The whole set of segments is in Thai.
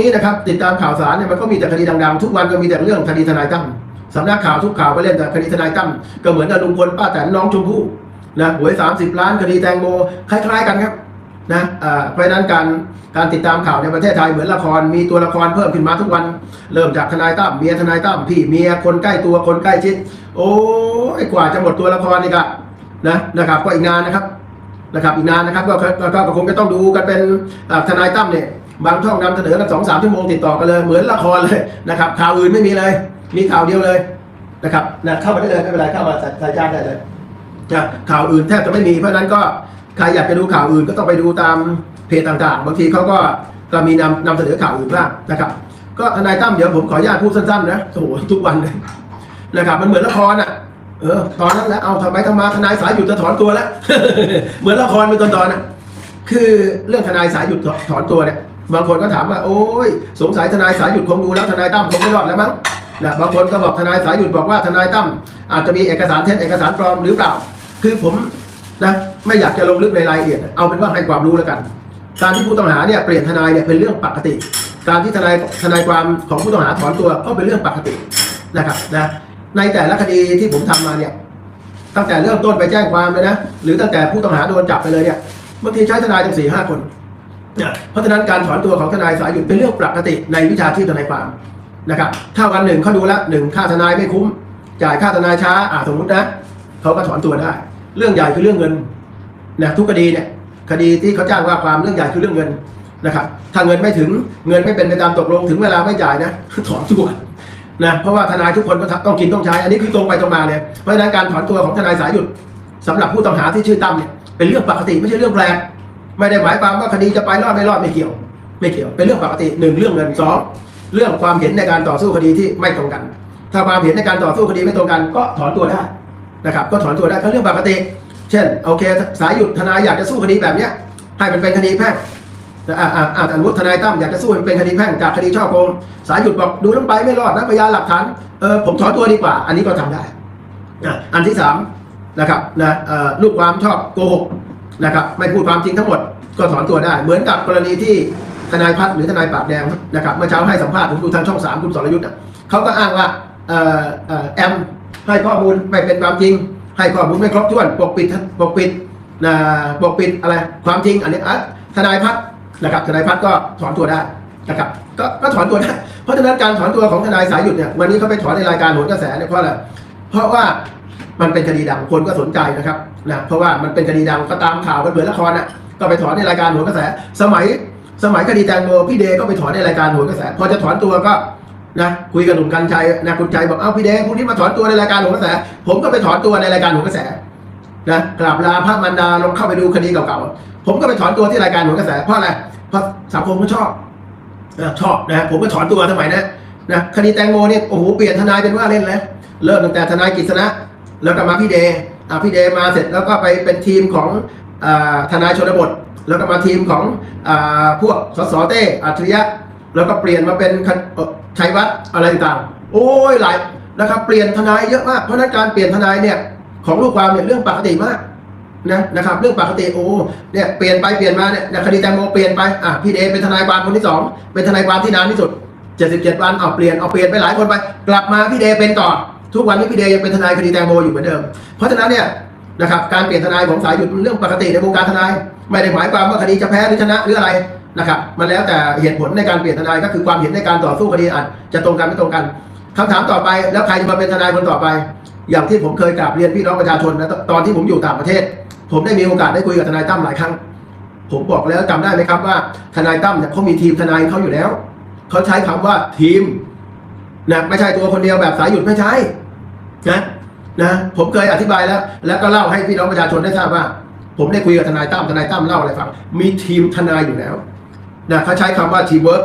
นี้นะครับ ติดตามข่าวสารเนี่ยมันก็มีแต่คดีดังๆทุกวันก็มีแต่เรื่องคดีทนายตั้มสำนักข่าวทุกข่าวก็เล่นแต่คดีทนายตั้มก็เหมือนกับลุงพลป้าแตนน้องชมพู่นะหวย30ล้านคดีแตงโมคล้าย ๆ กันครับนะเพราะนั้นการการติดตามข่าวในประเทศไทยเหมือนละครมีตัวละครเพิ่มขึ้นมาทุกวัน เริ่มจากทนายตั้มเมียทนายตั้มพี่เมียคนใกล้ตัวคนใกล้ชิด โอ้ยกว่าจะหมดตัวละครนี่ก็นะนะครับก็อีกนานนะครับนะครับอีกนานนะครับก็ก็คงจะต้องดูกันเป็นทนายตั้มเนี่ย บางช่องนำเสนอกันสองสามชั่วโมงติดต่อกันเลยเหมือนละครเลยนะครับข่าวอื่นไม่มีเลย มีข่าวเดียวเลยนะครับนะเข้ามาได้เลยไม่เป็นไรเข้ามาใส่ใจานได้เลยนะข่าวอื่นแทบจะไม่มีเพราะนั้นก็ใครอยากจะดูข่าวอื่นก็ต้องไปดูตามเพจต่างๆ บางทีเขาก็ก็มีนำนำเสนอข่าวอื่นบ้างนะครับ ก็ทนายตั้มเดี๋ยวผมขออนุญาตพูดสั้นๆนะโอ้โหทุกวันเลยนะครับ มันเหมือนละครอะเออตอนนั้นแล้วเอาทำไมทำมาทนายสายหยุดจะถอนตัวแล้วเหมือนละครเป็นตอนๆน่ะคือเรื่องทนายสายหยุดถอนตัวเนี่ย บางคนก็ถามว่าโอ้ยสงสัยทนายสายหยุดคงดูแล้วทนายตั้มคงไม่รอดแล้วมั้งนะบางคนก็บอกทนายสายหยุดบอกว่าทนายตั้มอาจจะมีเอกสารเท็จเอกสารปลอมหรือเปล่า คือผมนะไม่อยากจะลงลึกในรายละเอียด เอาเป็นว่าให้ความรู้แล้วกันการที่ผู้ต้องหาเนี่ยเปลี่ยนทนายเนี่ยเป็นเรื่องปกติ การที่ทนายทนายความของผู้ต้องหาถอนตัวก็เป็นเรื่องปกตินะครับนะในแต่ละคดีที่ผมทำมาเนี่ยตั้งแต่เริ่มต้นไปแจ้งความเลยนะหรือตั้งแต่ผู้ต้องหาโดนจับไปเลยเนี่ยบางทีใช้ทนายถึงสี่ห้าคน เพราะฉะนั้นการถอนตัวของทนายสายหยุดเป็นเรื่องปกติในวิชาชีพทนายความนะครับถ้าวันหนึ่งเขาดูแล้วหนึ่งค่าทนายไม่คุ้ม จ่ายค่าทนายช้าอ่าสมมตินะเขาก็ถอนตัวได้ เรื่องใหญ่คือเรื่องเงินนะทุกคดีเนี่ยคดีที่เขาจ้างว่าความเรื่องใหญ่คือเรื่องเงินนะครับถ้าเงินไม่ถึงเงินไม่เป็นไปตามตกลงถึงเวลาไม่จ่ายนะถอนตัวนะเพราะว่าทนายทุกคนก็ต้องกินต้องใช้ อันนี้คือตรงไปตรงมาเนี่ยเพราะฉะนั้นการถอนตัวของทนายสายหยุดสำหรับผู้ต้องหาที่ชื่อตั้มเนี่ยเป็นเรื่องปกติไม่ใช่เรื่องแปลก ไม่ได้หมายความว่าคดีจะไปรอดไม่รอดไม่เกี่ยว ไม่เกี่ยว เป็นเรื่องปกติหนึ่งเรื่องเงินสองเรื่องความเห็นในการต่อสู้คดีที่ไม่ตรงกัน ถ้าความเห็นในการต่อสู้คดีไม่ตรงกัน ก็ถอนตัวได้นะครับ ก็ถอนตัวได้ก็เรื่องปกติ เช่นโอเค สายหยุดทนายอยากจะสู้คดีแบบเนี้ยให้มันเป็นคดีแพ่งแต่อ่าอ่าอ่าสมมติทนายตั้มอยากจะสู้มันเป็นคดีแพ่งจากคดีช่อโกงสายหยุดบอกดูลงไปไม่รอดนะพยานหลักฐานเออผมถอนตัวดีกว่า อันนี้ก็ทำได้อันที่สามนะครับนะอ่อลูกความชอบโกหก นะครับไม่พูดความจริงทั้งหมดก็ถอนตัวได้ เหมือนกับกรณีที่ทนายพัฒน์หรือทนายปราบแดงนะครับเมื่อเช้าให้สัมภาษณ์ผมดูทางช่องสามคุณสรยุทธ์อะเขาก็อ้างว่าเอ่อเอ่อแอมให้ข้อมูลไม่เป็นความจริง ให้ข้อมูลไม่ครบถ้วนปกปิดปกปิดนะปกปิดอะไรความจริงอันนี้ทนายพัฒน์นะครับทนายพัฒน์ก็ถอนตัวได้นะครับก็ก็ถอนตัวได้เพราะฉะนั้นการถอนตัวของทนายสายหยุดเนี่ยวันนี้เขาไปถอนในรายการโหนกระแสเนี่ยเพราะอะไรเพราะว่า มันเป็นคดีดังคนก็สนใจนะครับนะเพราะว่ามันเป็นคดีดังก็ตามข่าวกันเหมือนละครน่ะก็ไปถอนในรายการโหนกระแส สมัยสมัยคดีแตงโมพี่เดย์ก็ไปถอนในรายการโหนกระแส พอจะถอนตัวก็นะคุยกับหนุ่มกัญชัยนะคุณชัยบอกเอ้าพี่เดย์พรุ่งนี้มาถอนตัวในรายการโหนกระแส ผมก็ไปถอนตัวในรายการโหนกระแสนะกราบลาพระมันดาลองเข้าไปดูคดีเก่าๆผมก็ไปถอนตัวที่รายการหนกระแสเพราะอะไรเพราะสังคมก็ชอบชอบนะผมก็ถอนตัวสมัยนะนะคดีแตงโมเนี่ยโอ้โหเปลี่ยนทนายเป็นว่าเล่นแล้วเริ่มตั้งแต่ทนายกฤษณะ แล้วก็มาพี่เดย์อ่าพี่เดย์มาเสร็จแล้วก็ไปเป็นทีมของอทนายชนบท แล้วก็มาทีมของอพวกสสเต้อัจฉริยะ แล้วก็เปลี่ยนมาเป็นชัยวัฒน์อะไรต่างๆ โอ้ยหลายนะครับเปลี่ยนทนายเยอะมากเพราะนั้นการเปลี่ยนทนายเนี่ยของลูกความเนี่ยเรื่องปกติมากนะนะครับเรื่องปกติโอ้เนี่ยเปลี่ยนไปเปลี่ยนมาเนี่ยเนี่ยคดีแตงโมเปลี่ยนไปอะพี่เดเป็นทนายความคนที่สองเป็นทนายความที่นานที่สุด 77 วันเอาเปลี่ยนเอาเปลี่ยนไปหลายคนไป กลับมาพี่เดเป็นต่อ ทุกวันนี้พี่เดย์ยังเป็นทนายคดีแตงโมอยู่เหมือนเดิม เพราะฉะนั้นเนี่ยนะครับการเปลี่ยนทนายของสายหยุดเป็นเรื่องปกติในวงการทนาย ไม่ได้หมายความว่าคดีจะแพ้หรือชนะหรืออะไรนะครับมันแล้วแต่เหตุผลในการเปลี่ยนทนายก็คือความเห็นในการต่อสู้คดีอาจจะตรงกันไม่ตรงกันคำถามต่อไปแล้วใครจะมาเป็นทนายคนต่อไป อย่างที่ผมเคยกราบเรียนพี่น้องประชาชนนะตอนที่ผมอยู่ต่างประเทศ ผมได้มีโอกาสได้คุยกับทนายตั้มหลายครั้ง ผมบอกแล้วจำได้ไหมครับว่าทนายตั้มเนี่ยเขามีทีมทนายเขาอยู่แล้วเขาใช้คำว่าทีมนะไม่ใช่ตัวคนเดียวแบบสายหยุดไม่ใช่ นะนะผมเคยอธิบายแล้ว แล้วก็เล่าให้พี่น้องประชาชนได้ทราบว่า ผมได้คุยกับทนายตั้มทนายตั้มเล่าอะไรฟังมีทีมทนายอยู่แล้วนะเขาใช้คำว่าทีมเวิร์ก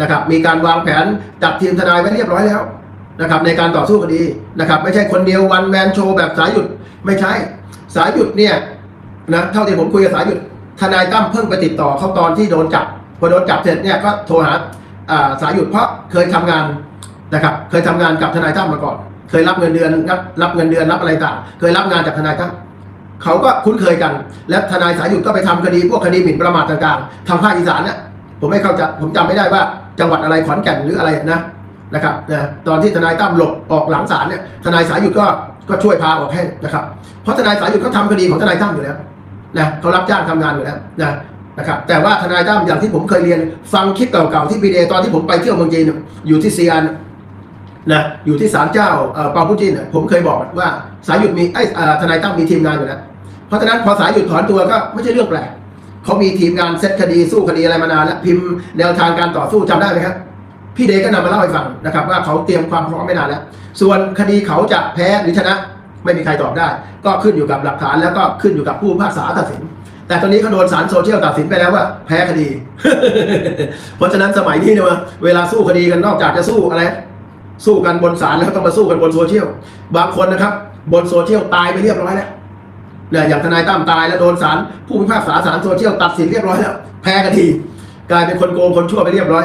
นะครับมีการวางแผนจัดทีมทนายไว้เรียบร้อยแล้วนะครับในการต่อสู้คดีนะครับ ไม่ใช่คนเดียววันแมนโชว์แบบสายหยุดไม่ใช่สายหยุดเนี่ยนะเท่าที่ผมคุยกับสายหยุดทนายตั้มเพิ่งไปติดต่อเขาตอนที่โดนจับพอโดนจับเสร็จเนี่ยก็โทรหาอ่าสายหยุดเพราะเคยทำงานนะครับ เคยทำงานกับทนายตั้มมาก่อน เคยรับเงินเดือนรับรับเงินเดือนรับอะไรต่างเคยรับงานจากทนายตั้มเขาก็คุ้นเคยกัน และทนายสายหยุดก็ไปทำคดีพวกคดีหมิ่นประมาทต่างๆทางภาคอีสานเนี่ยผมไม่เข้าใจผมจำไม่ได้ว่าจังหวัดอะไรขอนแก่นหรืออะไรนะนะครับนะตอนที่ทนายตั้มหลบออกหลังศาลเนี่ยทนายสายหยุดก็ก็ช่วยพาออกให้นะครับเพราะทนายสายหยุดเขาทำคดีของทนายตั้มอยู่แล้วนะเขารับจ้างทำงานอยู่แล้วนะนะครับแต่ว่าทนายตั้มอย่างที่ผมเคยเรียนฟังคลิปเก่าๆที่พีเดตอนที่ผมไปเที่ยวเมืองจีนอยู่ที่เซียน นะอยู่ที่ศาลเจ้าเอ่อเปาปุจินผมเคยบอกว่าสายหยุดมีไอ้ทนายตั้มมีทีมงานอยู่แล้วเพราะฉะนั้นพอสายหยุดถอนตัวก็ไม่ใช่เรื่องแปลกเขามีทีมงานเซตคดีสู้คดีอะไรมานานแล้วพิมพ์แนวทางการต่อสู้จำได้ไหมครับพี่เดก็นำมาเล่าให้ฟังนะครับว่าเขาเตรียมความพร้อมไม่นานแล้ว ส่วนคดีเขาจะแพ้หรือชนะไม่มีใครตอบได้ ก็ขึ้นอยู่กับหลักฐานแล้วก็ขึ้นอยู่กับผู้พิพากษาตัดสิน แต่ตอนนี้เขาโดนศาลโซเชียลตัดสินไปแล้วว่า แพ้คดี เพราะฉะนั้นสมัยนี้เนี่ยเวลาสู้คดีกันนอกจากจะสู้อะไร สู้กันบนศาลแล้วต้องมาสู้กันบนโซเชียลบางคนนะครับ บนโซเชียลตายไปเรียบร้อยแล้วเนี่ยอย่างทนายตั้มตายแล้วโดนศาลผู้พิพากษาศาลโซเชียลตัดสินเรียบร้อยแล้วแพ้คดีกลายเป็นคนโกงคนชั่วไปเรียบร้อย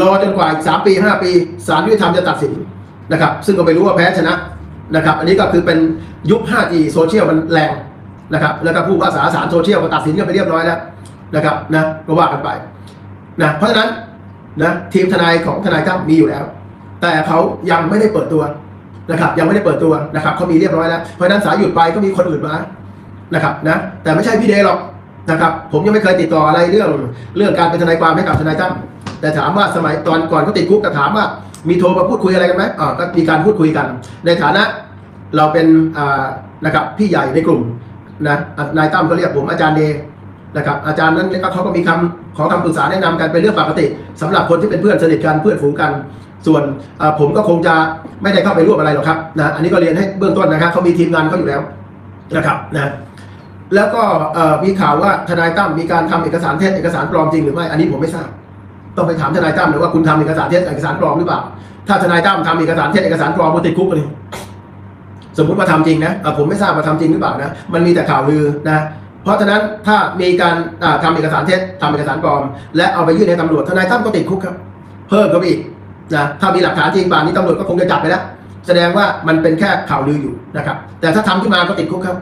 รอจนกว่าอีกสามปีห้าปีศาลยุติธรรมจะตัดสินนะครับ ซึ่งก็ไม่รู้ว่าแพ้ชนะนะครับ อันนี้ก็คือเป็นยุค 5G โซเชียลมันแรงนะครับ แล้วก็ผู้พิพากษาศาลโซเชียลก็ตัดสินกันไปเรียบร้อยแล้วนะครับนะก็ว่ากันไปนะเพราะฉะนั้นนะทีมทนายของทนายตั้มมีอยู่แล้ว แต่เขายังไม่ได้เปิดตัวนะครับยังไม่ได้เปิดตัวนะครับเขามีเรียบร้อยแล้วเพราะนั้นสายหยุดไปก็มีคนอื่นมานะครับนะแต่ไม่ใช่พี่เดย์หรอกนะครับผมยังไม่เคยติดต่ออะไรเรื่องเรื่องการเป็นทนายความให้กับทนายตั้มแต่ถามว่าสมัยตอนก่อนเขาติดคุกก็ถามว่ามีโทรมาพูดคุยอะไรกันไหมอ่าก็มีการพูดคุยกัน ในฐานะเราเป็นอ่านะครับพี่ใหญ่ในกลุ่มนะนายตั้มก็เรียกผมอาจารย์เดย์นะครับอาจารย์นั้นก็เขาก็มีคำขอคำปรึกษาแนะนำกันเป็นเรื่องปกติสำหรับคนที่เป็นเพื่อนสนิทกันเพื่อนฝูงกัน ส่วนผมก็คงจะไม่ได้เข้าไปร่วมอะไรหรอกครับนะอันนี้ก็เรียนให้เบื้องต้นนะครับเขามีทีมงานเขาอยู่แล้วนะครับนะแล้วก็มีข่าวว่าทนายตั้มมีการทำเอกสารเท็จเอกสารปลอมจริงหรือไม่อันนี้ผมไม่ทราบ ต้องไปถามทนายตั้มเลยว่าคุณทำเอกสารเท็จเอกสารปลอมหรือเปล่า ถ้าทนายตั้มทำเอกสารเท็จเอกสารปลอมก็ติดคุกเลยสมมุติว่าทำจริงนะผมไม่ทราบว่าทำจริงหรือเปล่านะมันมีแต่ข่าวลือนะเพราะฉะนั้นถ้ามีการอ่าทำเอกสารเท็จทำเอกสารปลอม และเอาไปยื่นให้ตำรวจทนายตั้มก็ติดคุกครับ เพิ่มเข้าไปอีก นะถ้ามีหลักฐานจริงป่านนี้ตำรวจก็คงจะจับไปแล้ว แสดงว่ามันเป็นแค่ข่าวลืออยู่นะครับ แต่ถ้าทำขึ้นมาก็ติดคุกครับ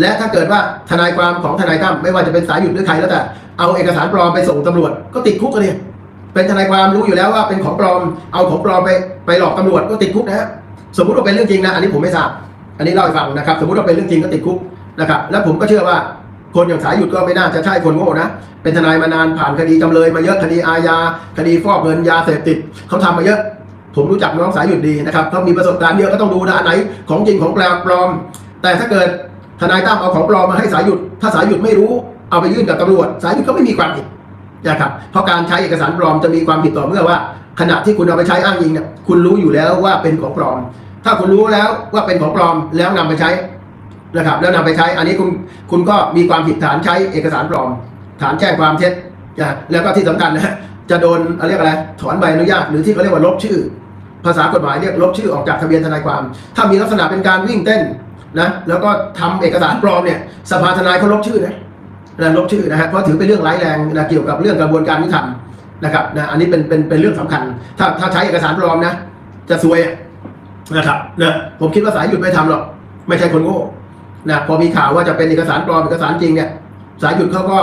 และถ้าเกิดว่าทนายความของทนายตั้มไม่ว่าจะเป็นสายหยุดหรือใครแล้วแต่เอาเอกสารปลอมไปส่งตำรวจก็ติดคุกกันเลยเป็นทนายความรู้อยู่แล้วว่าเป็นของปลอม เอาของปลอมไปไปหลอกตำรวจก็ติดคุกนะฮะสมมุติว่าเป็นเรื่องจริงนะอันนี้ผมไม่ทราบ อันนี้เล่าให้ฟังนะครับ สมมุติว่าเป็นเรื่องจริงก็ติดคุกนะครับ แล้วผมก็เชื่อว่า คนอย่างสายหยุดก็ไม่น่าจะใช่คนโง่นะ เป็นทนายมานานผ่านคดีจำเลยมาเยอะคดีอาญาคดีฟอกเงินยาเสพติดเขาทำมาเยอะ ผมรู้จักน้องสายหยุดดีนะครับเขามีประสบการณ์เยอะก็ต้องดูนะอันไหนของจริงของแปลปลอม แต่ถ้าเกิดทนายตั้มเอาของปลอมมาให้สายหยุด ถ้าสายหยุดไม่รู้เอาไปยื่นกับตำรวจ สายหยุดก็ไม่มีความผิดนะครับเพราะการใช้เอกสารปลอมจะมีความผิดต่อเมื่อว่า ขณะที่คุณเอาไปใช้อ้างอิงเนี่ยคุณรู้อยู่แล้วว่าเป็นของปลอม ถ้าคุณรู้แล้วว่าเป็นของปลอมแล้วนำไปใช้ นะครับแล้วนำไปใช้อันนี้คุณคุณก็มีความผิดฐานใช้เอกสารปลอม ฐานแจ้งความเท็จนะแล้วก็ที่สำคัญนะจะโดนเรียกอะไรถอนใบอนุญาตหรือที่เขาเรียกว่าลบชื่อ ภาษากฎหมายเรียกลบชื่อออกจากทะเบียนทนายความ ถ้ามีลักษณะเป็นการวิ่งเต้นนะแล้วก็ทำเอกสารปลอมเนี่ยสภาทนายเขาลบชื่อนะนะลบชื่อนะฮะเพราะถือเป็นเรื่องร้ายแรงนะเกี่ยวกับเรื่องกระบวนการยุติธรรมนะครับนะอันนี้เป็นเป็นเป็นเรื่องสำคัญ ถ้าถ้าใช้เอกสารปลอมนะจะซวยนะครับนะผมคิดว่าสายหยุดไม่ทำหรอกไม่ใช่คนโง่ นะพอมีข่าวว่าจะเป็นเอกสารปลอมเอกสารจริงเนี่ยสายหยุดเขาก็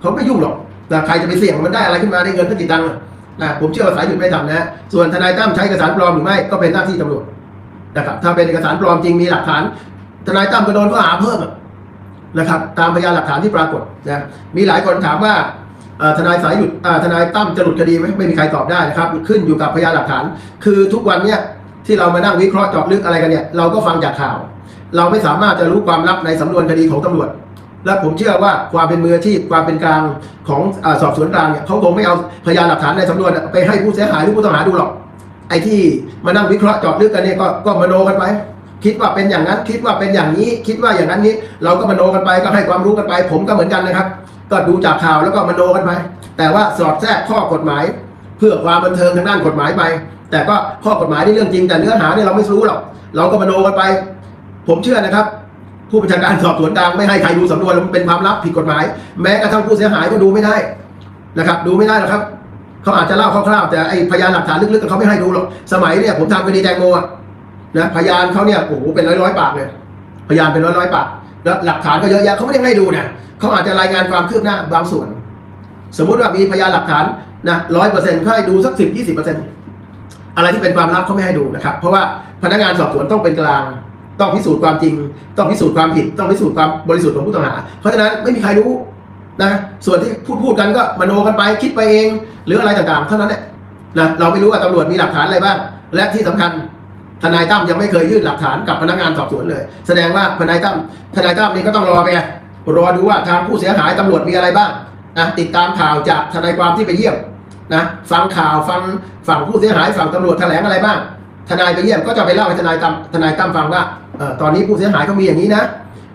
เขาไม่ยุ่งหรอกนะใครจะไปเสี่ยงมันได้อะไรขึ้นมาได้เงินตั้งกี่ตังค์นะผมเชื่อว่าสายหยุดไม่ทำนะส่วนทนายตั้มใช้เอกสารปลอมหรือไม่ก็เป็นหน้าที่ตำรวจนะครับถ้าเป็นเอกสารปลอมจริงมีหลักฐานทนายตั้มก็โดนข้อหาเพิ่มนะครับตามพยานหลักฐานที่ปรากฏนะมีหลายคนถามว่าทนายสายหยุดทนายตั้มจะหลุดคดีไหมไม่มีใครตอบได้นะครับ ขึ้นอยู่กับพยานหลักฐาน คือทุกวันเนี้ยที่เรามานั่งวิเคราะห์จาะลึกอะไรกันเนี่ยเราก็ฟังจากข่าว เราไม่สามารถจะรู้ความลับในสำนวนคดีของตำรวจ และผมเชื่อว่าความเป็นมืออาชีพความเป็นกลางของอสอบสวนกลางเนี่ยเขาคงไม่เอาพยานหลักฐานในสำนวนไปให้ผู้เสียหายหรือผู้ต้องหาดูหรอก ไอ้ที่มานั่งวิเคราะห์เจาะลึกกันเนี่ยก็ก็มโนกันไป คิดว่าเป็นอย่างนั้นคิดว่าเป็นอย่างนี้ คิดว่าอย่างนั้นนี้ เราก็มโนกันไปก็ให้ความรู้กันไป ผมก็เหมือนกันนะครับ ก็ดูจากข่าวแล้วก็มโนกันไปแต่ว่าสอดแทรกข้อกฎหมาย เพื่อความบันเทิงทางด้านกฎหมายไปแต่ก็ข้อกฎหมายนี่เรื่องจริงแต่เนื้อหาเนี่ยเราไม่รู้หรอกเราก็มโนกันไป ผมเชื่อนะครับ ผู้บัญชาการสอบสวนกลางไม่ให้ใครดูสำนวนมันเป็นความลับผิดกฎหมาย แม้กระทั่งผู้เสียหายก็ดูไม่ได้นะครับ ดูไม่ได้หรอกครับเขาอาจจะเล่าคร่าวๆแต่ไอพยานหลักฐานลึกๆเขาไม่ให้ดูหรอกสมัยเนี่ยผมทำคดีแตงโมนะพยานเขาเนี่ยโอ้โหเป็นร้อยๆปากเลยพยานเป็นร้อยๆปากแล้วหลักฐานก็เยอะแยะเขาไม่ได้ให้ดูนะเขาอาจจะรายงานความคืบหน้าบางส่วน สมมุติว่ามีพยานหลักฐานนะร้อยเปอร์เซ็นต์เขาให้ดูสักสิบยี่สิบเปอร์เซ็นต์อะไรที่เป็นความลับเขาไม่ให้ดูนะครับ เพราะว่าพนักงานสอบสวนต้องเป็นกลาง ต้องพิสูจน์ความจริง ต้องพิสูจน์ความผิด ต้องพิสูจน์ความบริสุทธิ์ของผู้ต้องหา เพราะฉะนั้นไม่มีใครรู้นะ ส่วนที่พูดพูดกันก็มโนกันไปคิดไปเอง หรืออะไรต่างๆเท่านั้นแหละนะเราไม่รู้ว่าตำรวจมีหลักฐานอะไรบ้าง และที่สำคัญทนายตั้มยังไม่เคยยื่นหลักฐานกับพนักงานสอบสวนเลย แสดงว่าทนายตั้มทนายตั้มนี่ก็ต้องรอไปไงรอดูว่าทางผู้เสียหายตำรวจมีอะไรบ้างนะติดตามข่าวจากทนายความที่ไปเยี่ยมนะฟังข่าวฟังฝั่งผู้เสียหายฝั่งตำรวจแถลงอะไรบ้าง ทนายไปเยี่ยมก็จะไปเล่าให้ทนายตั้มทนายตั้มฟังว่า ตอนนี้ผู้เสียหายเขามีอย่างนี้นะ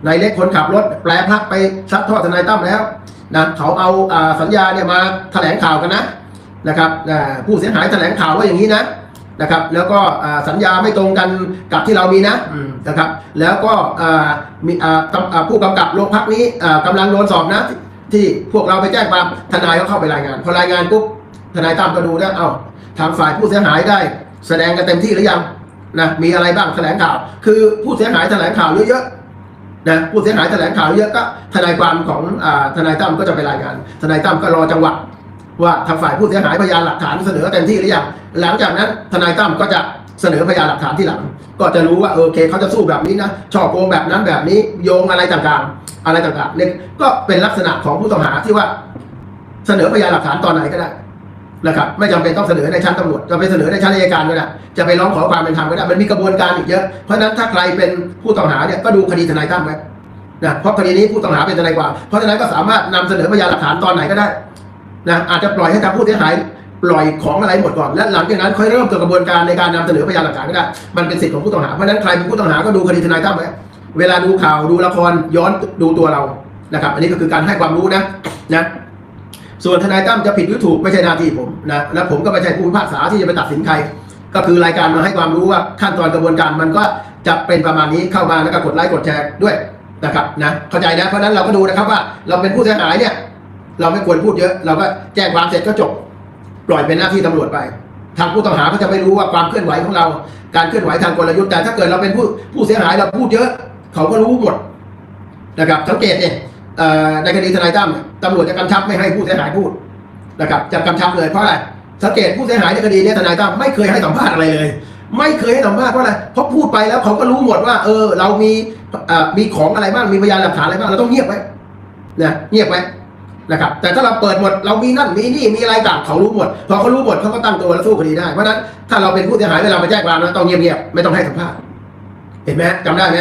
นายเล็กคนขับรถแปลพักไปซัดทอดทนายตั้มแล้วนะเขาเอาอ่าสัญญาเนี่ยมาแถลงข่าวกันนะนะครับอ่าผู้เสียหายแถลงข่าวว่าอย่างนี้นะนะครับ แล้วก็อ่าสัญญาไม่ตรงกันกับที่เรามีนะอืมนะครับ แล้วก็อ่ามีอ่ากำอ่าผู้กำกับโรงพักนี้อ่ากำลังโดนสอบนะที่ที่พวกเราไปแจ้งความทนายก็เข้าไปรายงาน พอรายงานปุ๊บทนายตั้มก็ดูนะเอ้าทางฝ่ายผู้เสียหายได้ แสดงกันเต็มที่หรือยัง นะมีอะไรบ้างแถลงข่าว คือผู้เสียหายแถลงข่าวเยอะๆนะผู้เสียหายแถลงข่าวเยอะก็ทนายความของทนายตั้มก็จะไปรายงาน ทนายตั้มก็รอจังหวะว่าทางฝ่ายผู้เสียหายพยานหลักฐานเสนอเต็มที่หรือยังหลังจากนั้นทนายตั้มก็จะเสนอพยานหลักฐานที่หลัง ก็จะรู้ว่าเออโอเคเขาจะสู้แบบนี้นะช่อโกงแบบนั้นแบบนี้โยงอะไรต่างๆ อะไรต่างๆเนี่ยก็เป็นลักษณะของผู้ต้องหาที่ว่าเสนอพยานหลักฐานตอนไหนก็ได้ นะครับไม่จำเป็นต้องเสนอในชั้นตำรวจจะไปเสนอในชั้นอัยการก็ได้จะไปร้องขอความเป็นธรรมก็ได้มันมีกระบวนการอีกเยอะเพราะฉะนั้นถ้าใครเป็นผู้ต้องหาเนี่ยก็ดูคดีทนายตั้มไว้นะเพราะคดีนี้ผู้ต้องหาเป็นทนายควาเพราะฉะนั้นก็สามารถนำเสนอพยานหลักฐานตอนไหนก็ได้นะอาจจะปล่อยให้ทางผู้เสียหายปล่อยของอะไรหมดก่อน และหลังจากนั้นค่อยเริ่มกระบวนการในการนำเสนอพยานหลักฐานก็ได้ มันเป็นสิทธิของผู้ต้องหาเพราะฉะนั้นใครเป็นผู้ต้องหาก็ดูคดีทนายตั้มไว้เวลาดูข่าวดูละครย้อนดูตัวเรานะครับ อันนี้ก็คือการให้ความรู้นะนะ ส่วนทนายตั้มจะผิดหรือถูกไม่ใช่หน้าที่ผมนะและผมก็ไม่ใช่ผู้พิพากษาที่จะไปตัดสินใคร ก็คือรายการมาให้ความรู้ว่าขั้นตอนกระบวนการมันก็จะเป็นประมาณนี้เข้ามาแล้วก็กดไลค์กดแชร์ด้วยนะครับนะเข้าใจนะเพราะนั้นเราก็ดูนะครับว่าเราเป็นผู้เสียหายเนี่ย เราไม่ควรพูดเยอะ เราก็แจ้งความเสร็จก็จบ ปล่อยเป็นหน้าที่ตำรวจไป ทางผู้ต้องหาก็จะไม่รู้ว่าความเคลื่อนไหวของเรา การเคลื่อนไหวทางกลยุทธ์แต่ถ้าเกิดเราเป็นผู้ผู้เสียหายเราพูดเยอะ เขาก็รู้หมดนะครับสังเกตเนี่ยเอ่อ ในคดีทนายตั้มตำรวจจะกำชับไม่ให้ผู้เสียหายพูดนะครับจะกำชับเลยเพราะอะไรสังเกตผู้เสียหายในคดีเนี้ทนายตั้มไม่เคยให้สัมภาษณ์อะไรเลย ไม่เคยให้สัมภาษณ์เพราะอะไรเพราะพูดไปแล้วเขาก็รู้หมดว่า เออ เรามีมีของอะไรบ้างมีพยานหลักฐานอะไรบ้างเราต้องเงียบไว้นะเงียบไว้นะครับแต่ถ้าเราเปิดหมดเรามีนั่นมีนี่มีอะไรต่างเขารู้หมดพอเขารู้หมดเขาก็ตั้งตัวแล้วสู้คดีได้เพราะนั้นถ้าเราเป็นผู้เสียหายเวลาไปแจ้งความนะต้องเงียบๆไม่ต้องให้สัมภาษณ์เห็นไหมจำได้ไหม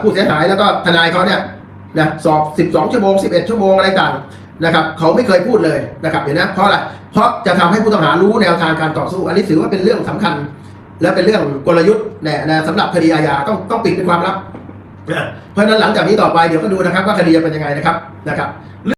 ผู้เสียหายแล้วก็ทนายเขาเนี่ย นะสอบ 12 ชั่วโมง 11 ชั่วโมงอะไรต่างนะครับเขาไม่เคยพูดเลยนะครับเห็นนะเพราะอะไรเพราะจะทำให้ผู้ต้องหารู้แนวทางการต่อสู้ อันนี้ถือว่าเป็นเรื่องสำคัญ และเป็นเรื่องกลยุทธ์แน่นะสำหรับคดีอาญาต้องต้องปิดเป็นความลับ เพราะฉะนั้นหลังจากนี้ต่อไปเดี๋ยวก็ดูนะครับว่าคดีจะเป็นยังไงนะครับนะครับ